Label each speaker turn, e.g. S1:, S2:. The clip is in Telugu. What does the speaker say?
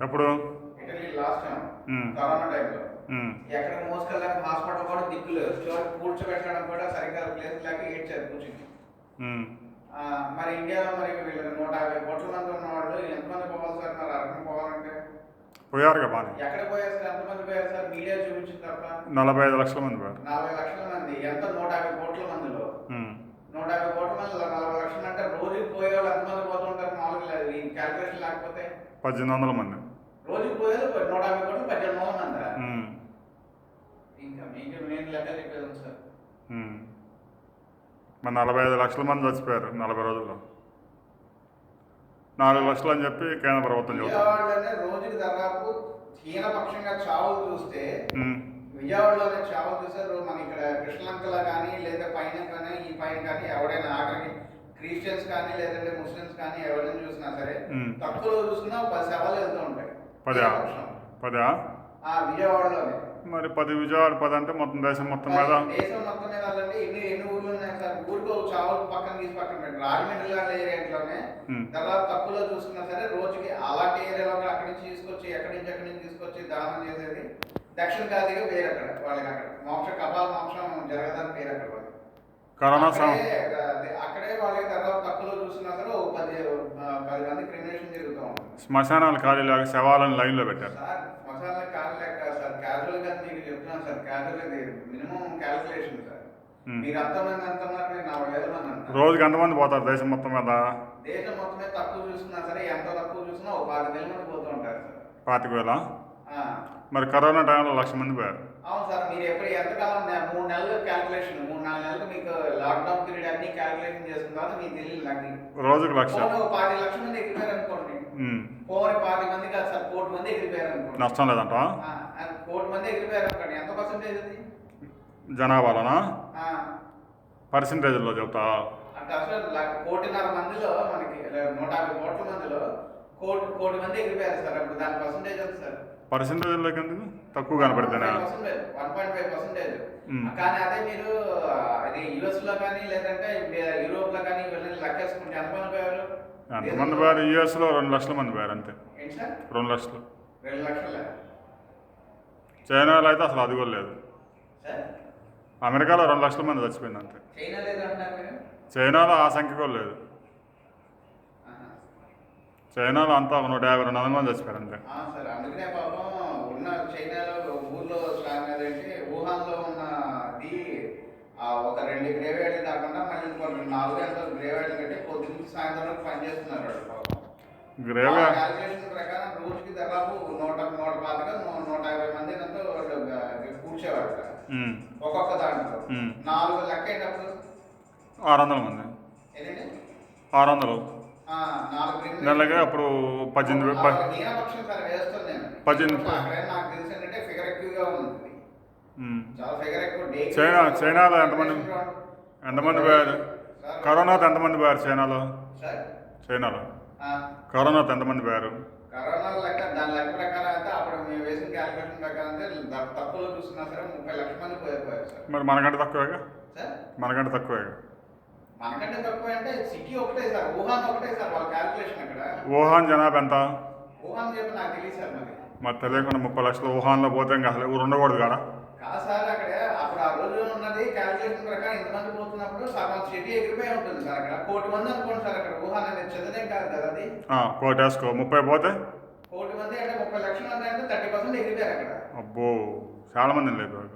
S1: ఎప్పుడు?
S2: కరోనా టైంలో ఎక్కడ మోసుకెళ్ళాక హాస్పిటల్ కూడా దిక్కులు చివరికి కూర్చోబెట్టడం కూడా సరిగ్గా ప్లేస్ లేక ఏడ్చారు కూర్చుని.
S1: ఉమ్.
S2: ఆ, మరి ఇండియాలో మరి వీళ్ళు నూట యాభై కోట్ల మంది ఉన్న వాళ్ళు ఎంతమంది పోవాలి సార్? మరి పోవాలంటే?
S1: పోయారుగా బాగా
S2: ఎక్కడ పోయారు సార్? ఎంతమంది పోయారు సార్? మీడియా చూపించిన తప్ప?
S1: నలభై ఐదు లక్షల మంది పోయారు.
S2: నలభై లక్షల మంది. ఎంత? నూట యాభై కోట్ల మందిలో. నూట యాభై కోట్ల మంది నలభై లక్షలు అంటే రోజుకి పోయే వాళ్ళు ఎంతమంది పోతుంటారు? మామూలుగా లేదు. ఈ లేకపోతే?
S1: పద్దెనిమిది వందల మంది
S2: రోజుకి పోయేది నూట యాభై కోట్లు పద్దెనిమిది వందల మంది
S1: ఉమ్,
S2: ఇంకా మీకు నేను లెక్క చెప్పేది ఉంది సార్
S1: ఉమ్. మరి నలభై ఐదు లక్షల మంది చచ్చిపోయారు నలభై రోజుల్లో. నాలుగు లక్షలు అని చెప్పి కేంద్ర ప్రభుత్వం
S2: రోజుకి దాదాపు హీనపక్షంగా చావులు చూస్తే విజయవాడలోనే చావులు చూసారు మన ఇక్కడ కృష్ణలంకలో కానీ లేదా పైన కానీ ఈ పైన కానీ ఎవడైనా ఆఖరికి క్రిస్టియన్స్ కానీ లేదంటే ముస్లిమ్స్ కానీ ఎవరైనా చూసినా సరే. తక్కువలో చూసినా పది శవాలు వెళ్తూ ఉంటాయి.
S1: పదా. పదా?
S2: విజయవాడలోనే.
S1: మరి పది విజయవాడ పది అంటే మొత్తం దేశం మొత్తం మీద?
S2: దేశం మొత్తం మీద అలాంటి ఎన్ని ఎన్ని ఊర్లు ఉన్నాయి సార్? ఊరికి చావులు పక్కన తీసి పక్కన పెట్టి రాజమండ్రి లాంటి ఏరియాలోనే దాదాపు తక్కువలో చూసుకున్నా సరే రోజుకి అలాంటి ఏరియాలో కూడా అక్కడి నుంచి తీసుకొచ్చి ఎక్కడి నుంచి ఎక్కడి నుంచి తీసుకొచ్చి దానం చేసేది దక్షిణ కాశీగా పేరు అక్కడ వాళ్ళకి అక్కడ. మోక్ష కపాల మోక్షం జరగదని పేరు అక్కడ వాళ్ళకి.
S1: కరోనా
S2: అక్కడే వాళ్ళకి దాదాపు తక్కువలో చూసుకున్నా సరే ఒక పది ఆ, పది మంది క్రిమినేషన్ జరుగుతూ ఉంటుంది.
S1: శ్మశానాలు ఖాళీ లేక శవాలను లైన్లో పెట్టారు.
S2: సార్ కాదు లెక్క సార్ క్యాజువల్గా మీకు చెప్తున్నాను సార్ క్యాజువల్ ఇది మినిమం క్యాల్కులేషన్ సార్. మీరు అంతమంది అంటున్నారు మీరు నలభై వేల మంది అంటారు.
S1: రోజుకి ఎంతమంది పోతారు దేశం మొత్తం మీద?
S2: దేశం మొత్తం మీద తక్కువ చూసుకున్నా సరే ఎంత తక్కువ చూసినా ఒక పాతి వేల మంది పోతూ ఉంటారు సార్.
S1: పాతిక వేల? మరి కరోనా టైంలో లక్ష మంది పోయారు.
S2: అవును సార్ మీరు ఎప్పుడు ఎంతకాలం నె- మూడు నెలలు క్యాల్కులేషన్ మూడు నాలుగు నెలలు మీకు లాక్డౌన్ పీరియడ్ అన్ని క్యాల్కులేషన్ చేసుకున్న తర్వాత మీకు తెలియదు నాకు
S1: రోజుకి లక్ష.
S2: పాతి లక్షల మంది ఎగిరిపోయారు అనుకోండి. పోనీ పాతి మంది కాదు సార్ కోటి మంది ఎగిరిపోయారు అనుకోండి.
S1: నష్టం లేదంట?
S2: కోటి మంది ఎగిరిపోయారు అనుకోండి. ఎంత పర్సెంటేజ్ అది?
S1: జనాభాలోనా? పర్సంటేజ్లో చెప్తా.
S2: అంటే అసలు కోటిన్నర మందిలో మనకి నూట యాభై కోట్ల మందిలో కోటి కోటి మంది ఎగిరిపోయారు సార్. అప్పుడు దాని పర్సెంటేజ్ ఎంత సార్?
S1: పర్సంటేజ్లోకి ఎందుకు? తక్కువ కనపడితేనా
S2: వన్ పాయింట్ ఫైవ్ పర్సెంటేజ్
S1: మ్మ్.
S2: కానీ అదే మీరు అది యుఎస్లో కానీ లేదంటే యూరోప్లో కానీ లెక్కేసుకుంటే ఎంతమంది పోయారు?
S1: ఎంతమంది పోయారు? యూఎస్లో రెండు లక్షల మంది పోయారు అంతే. రెండు లక్షలు.
S2: రెండు లక్షల.
S1: చైనాలో అయితే అసలు అది కూడా లేదు. అమెరికాలో రెండు లక్షల మంది చచ్చిపోయింది అంతే. చైనాలో ఆ సంఖ్య కూడా లేదు. చైనాలో అంతా నూట యాభై రెండు వందల మంది చచ్చిపోయారు అంతే
S2: ఆ, సార్ అందుకనే పాపం ఉన్న చైనాలో ఊర్లో స్లామ్ ఏంటంటే వుహాన్లో ఉన్నది ఆ ఒక రెండు గ్రేవేడ్లు కాకుండా మళ్ళీ ఇంకొక నాలుగు ఎంత గ్రేవేడ్లు కట్టి పొద్దున్న నుంచి సాయంత్రం పనిచేస్తున్నారు క్యాలిక్యులేషన్ ప్రకారం రోజుకి దాదాపు నూట నూట పాతిక నూట యాభై మంది
S1: ఉమ్,
S2: ఒక్కొక్క దాంట్లో. నాలుగు లెక్క అయినప్పుడు
S1: ఆరు వందల మంది. ఆరు వందలు.
S2: నాలుగు
S1: అప్పుడు పద్దెనిమిది పద్దెనిమిది- చైనా చైనాలో ఎంతమంది ఎంతమంది పోయారు?
S2: సార్,
S1: కరోనాతో ఎంతమంది పోయారు చైనాలో? చైనాలో.
S2: ఆ,
S1: కరోనాతో ఎంతమంది పోయారు?
S2: కరోనా లెక్క దాని లెక్క ప్రకారం అయితే అప్పుడు మేము వేసిన క్యాలిక్యులేషన్ ప్రకారం అయితే ద- తక్కువలో చూస్తున్నా సరే ముప్పై లక్షల మంది పోయారు సార్.
S1: మరి మనకంటే తక్కువేగా? మనకంటే తక్కువేగా?
S2: మనకంటే తక్కువ అంటే సిటీ ఒకటే సార్ వుహాన్ ఒకటే సార్ వాళ్ళ క్యాలిక్యులేషన్ అక్కడ.
S1: వుహాన్ జనాభా ఎంత?
S2: వుహాన్ చెప్పి నాకు తెలియదు సార్ మరి.
S1: మరి తెలియకుండా ముప్పై లక్షలు వుహాన్లో పోతే ఇంకా అసలు ఊరు ఉండకూడదు కాడా
S2: కాదు సార్ అక్కడ అప్పుడు ఆ రోజు ఉన్నది క్యాలిక్యులేషన్ ప్రకారం ఇంతమంది పోతున్నప్పుడు సగం సిటీ ఎగిరిపోయి ఉంటుంది సార్ అక్కడ. కోటి మంది అనుకోండి సార్ అక్కడ వుహాన్ అనేది కాదు కదా అది.
S1: కోటేసుకో ముప్పై పోతే?
S2: కోటి మంది అంటే ముప్పై లక్షల మంది అంటే థర్టీ పర్సెంట్ ఎగిరిపోయారు అక్కడ.
S1: అబ్బో చాలా మంది లేకపోయారు